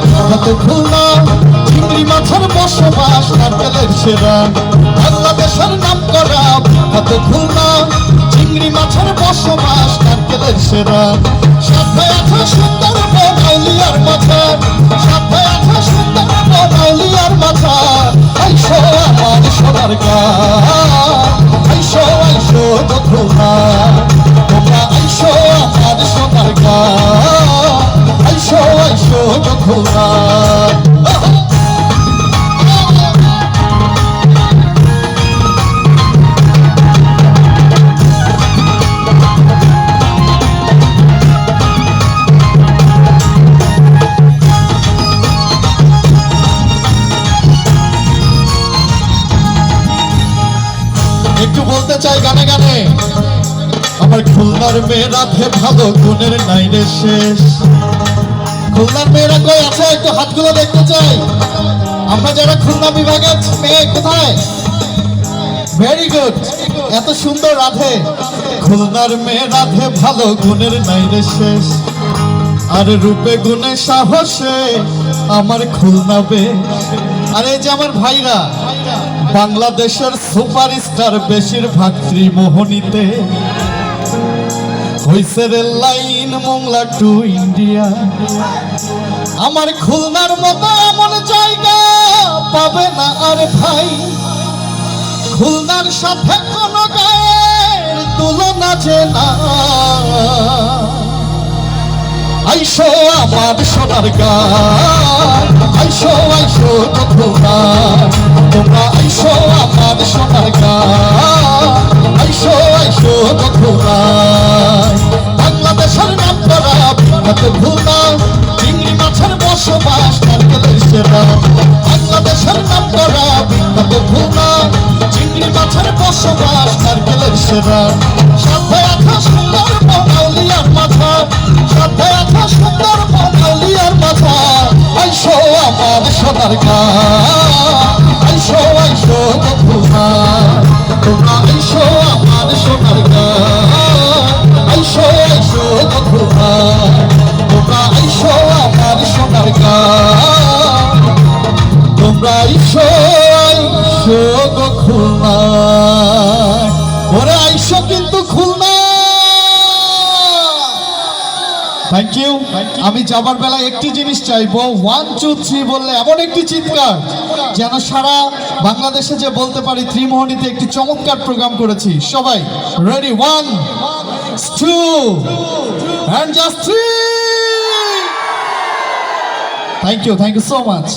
বিখ্যাত খুলনা চিংড়ি মাছের বসবাস, নারকেলের সেরা। বাংলাদেশের নাম করা বিখ্যাত খুলনা চিংড়ি মাছের বসবাস, নারকেলের সেরা। সাথে আছে সুন্দর বনাউলিয়ার মাথা। সাথে আছে সুন্দর বনাউলিয়ার মাথা। আইসো আমার সোনার গা একটু বলতে চাই গানে গানে। আমার খুলনার মেয়েরাতে ভালো গুণের নাই রে শেষ। খুলনার মেয়েরা কই আছে? একটু হাতগুলো দেখতে চাই। আমরা যারা খুলনা বিভাগের মেয়ে, কোথায়? ভেরি গুড এত সুন্দর রাধে। খুলনার মেয়ে রাধে, ভালো গুণের নাই রে শেষ। আর রূপে গুণে সাহসে আমার খুলনা বে আর যে আমার ভাইরা, বাংলাদেশের সুপারস্টার বেশিরভাগ ত্রিমোহনীতে। হইছে rail line Mongla to India. আমার খুলনার মতো এমন জায়গা পাবে না আর ভাই। খুলনার সাথে কোনো গায়ের তুলনা যে না। আইসো আমার সোনার গান, আইসো আইসো তো খুলনা তোমরা আইসো আমার সোনার গান, আইসো আইসো তো নারকেলের সেরা বাংলাদেশের নাম করা বিখ্যাত খুলনা চিংড়ি মাছের বসবাস নারকেলের সেরা। সাথে আছে সুন্দর বনাউলিয়ার মাথা। সাথে আছে সুন্দর বনাউলিয়ার মাথা। আইসো আমার সোনার গা আইসো খুলনা ওরে আইসো কিন্তু খুলনা থ্যাংক ইউ আমি যাবার বেলা একটি জিনিস চাইব। ওয়ান টু থ্রি বললে এমন একটি চিৎকার, যেন সারা বাংলাদেশে যে বলতে পারি, ত্রিমোহনীতে একটি চমৎকার প্রোগ্রাম করেছি। সবাই ready one two and just three thank you thank you so much